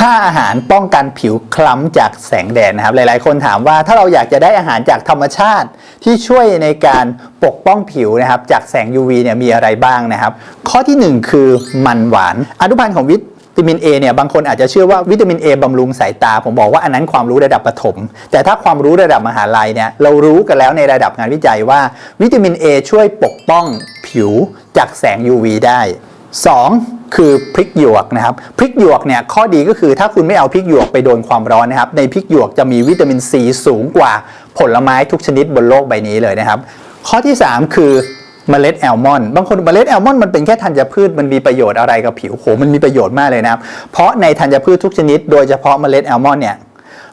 5 อาหารป้องกันผิวคล้ำจากแสงแดดนะครับ หลาย ๆ คนถามว่าถ้าเราอยากจะได้อาหารจากธรรมชาติที่ช่วยในการปกป้องผิวนะครับจากแสง UV เนี่ยมีอะไรบ้างนะครับ ข้อทีหนึ่1 คือมันหวาน อนุพันธ์ของวิตามิน A เนี่ยบางคนอาจจะเชื่อว่าวิตามิน A บำรุงสายตา ผมบอกว่าอันนั้นความรู้ระดับประถม แต่ถ้าความรู้ระดับมหาลัยเนี่ยเรารู้กันแล้วในระดับงานวิจัยว่า วิตามิน A ช่วยปกป้องผิวจากแสง UV ได้ 2 คือพริกหยวกนะครับพริกหยวกเนี่ยข้อดีก็คือถ้าคุณไม่เอาพริกหยวกไปโดนความร้อนนะครับในพริกหยวกจะมีวิตามินซีสูงกว่าผลไม้ทุกชนิดบนโลกใบนี้เลยนะครับ ข้อที่ 3 คือเมล็ดแอลมอนด์บางคนเมล็ดแอลมอนด์มันเป็นแค่ธัญพืชมันมีประโยชน์อะไรกับผิวโหมันมีประโยชน์มากเลยนะครับ เพราะในธัญพืชทุกชนิดโดยเฉพาะเมล็ดแอลมอนด์เนี่ย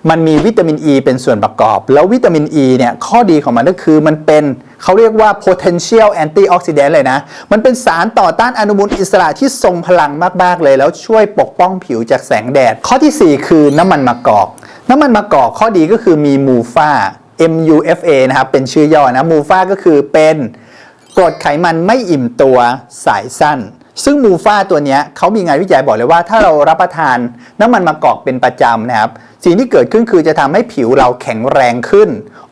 มันมีวิตามินอ e ีเป็นส่วนประกอบ แล้ววิตามินอ e ีเนี่ยข้อดีของมันก็คือมันเป็น เขาเรียกว่า potential antioxidant เลยนะ มันเป็นสารต่อต้านอนุมูลอิสระที่ทรงพลังมาก ๆ เลย แล้วช่วยปกป้องผิวจากแสงแดด ข้อทีสี่4 คือน้ำมันมะกอก น้ำมันมะกอกข้อดีก็คือมีมูฟา MUFA นะครับ เป็นชื่อย่อนะ มูฟาก็คือเป็นกรดไขมันไม่อิ่มตัวสายสั้น ซึ่งมูฟาตัวนี้เขามีงานวิจัยบอกเลยว่า ถ้าเรารับประทานน้ำมันมะกอกเป็นประจำนะครับ สิ่งที่เกิดขึ้นคือจะทำให้ผิวเราแข็งแรงขึ้น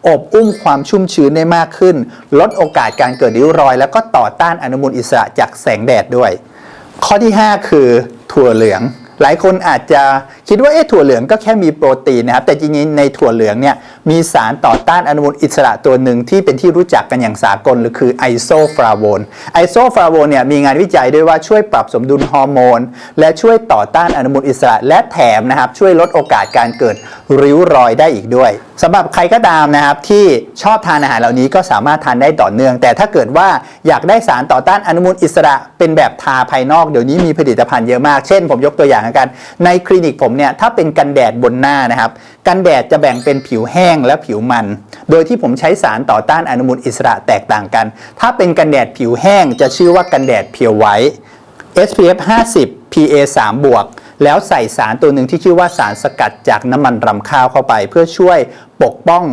อบอุ้มความชุ่มชื้นได้มากขึ้น ลดโอกาสการเกิดริ้วรอย แล้วก็ต่อต้านอนุมูลอิสระจากแสงแดดด้วย ข้อที่ 5 คือถั่วเหลือง หลายคนอาจจะคิดว่าเอ๊ะถั่วเหลืองก็แค่มีโปรตีนนะครับแต่จริงๆในถั่วเหลืองเนี่ยมีสารต่อต้านอนุมูลอิสระตัวหนึ่งที่เป็นที่รู้จักกันอย่างสากลหรือคือไอโซฟลาโวนไอโซฟลาโวนเนี่ยมีงานวิจัยด้วยว่าช่วยปรับสมดุลฮอร์โมน และช่วยต่อต้านอนุมูลอิสระและแถมนะครับช่วยลดโอกาสการเกิดริ้วรอยได้อีกด้วย สำหรับใครก็ตามนะครับที่ชอบทานอาหารเหล่านี้ก็สามารถทานได้ต่อเนื่อง แต่ถ้าเกิดว่าอยากได้สารต่อต้านอนุมูลอิสระเป็นแบบทาภายนอกเดี๋ยวนี้มีผลิตภัณฑ์เยอะมาก เช่นผมยกตัวอย่างกัน ในคลินิกผมเนี่ยถ้าเป็นกันแดดบนหน้านะครับกันแดดจะแบ่งเป็นผิวแห้งและผิวมัน โดยที่ผมใช้สารต่อต้านอนุมูลอิสระแตกต่างกัน ถ้าเป็นกันแดดผิวแห้งจะชื่อว่ากันแดดเพียวไว SPF 50 PA 3บวก แล้วใส่สารตัวหนึ่งที่ชื่อว่าสารสกัดจากน้ำมันรำข้าวเข้าไป เพื่อช่วยปกป้อง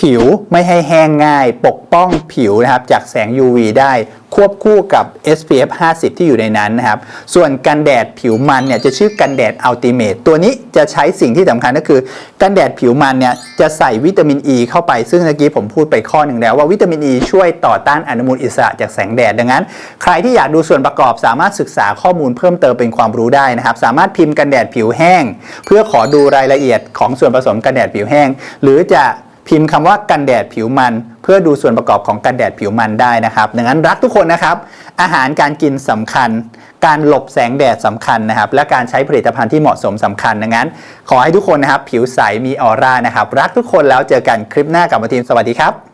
ผิวไม่ให้แห้งง่าย ปกป้องผิวนะครับจากแสง UV ได้ควบคู่กับ SPF 50 ที่อยู่ในนั้นนะครับ ส่วนกันแดดผิวมันเนี่ยจะชื่อกันแดดอัลติเมทตัวนี้จะใช้สิ่งที่สำคัญก็คือ กันแดดผิวมันเนี่ยจะใส่วิตามินอ e ีเข้าไป ซึ่งเมื่อกี้ผมพูดไปข้อหนึ่งแล้วว่าวิตามินอ e ีช่วยต่อต้านอนุมูลอิสระจากแสงแดด ดังนั้น ใครที่อยากดูส่วนประกอบสามารถศึกษาข้อมูลเพิ่มเติมเป็นความรู้ได้นะครับ สามารถพิมพ์กันแดดผิวแห้ง เพื่อขอดูรายละเอียดของส่วนผสมกันแดดผิวแห้ง หรือจะ พิมพ์คำว่ากันแดดผิวมัน เพื่อดูส่วนประกอบของกันแดดผิวมันได้นะครับ ดังนั้นรักทุกคนนะครับ อาหารการกินสำคัญ การหลบแสงแดดสำคัญนะครับ และการใช้ผลิตภัณฑ์ที่เหมาะสมสำคัญดังนั้น ขอให้ทุกคนนะครับ ผิวใสมีออร่านะครับ รักทุกคนแล้วเจอกันคลิปหน้ากับมาทีมสวัสดีครับ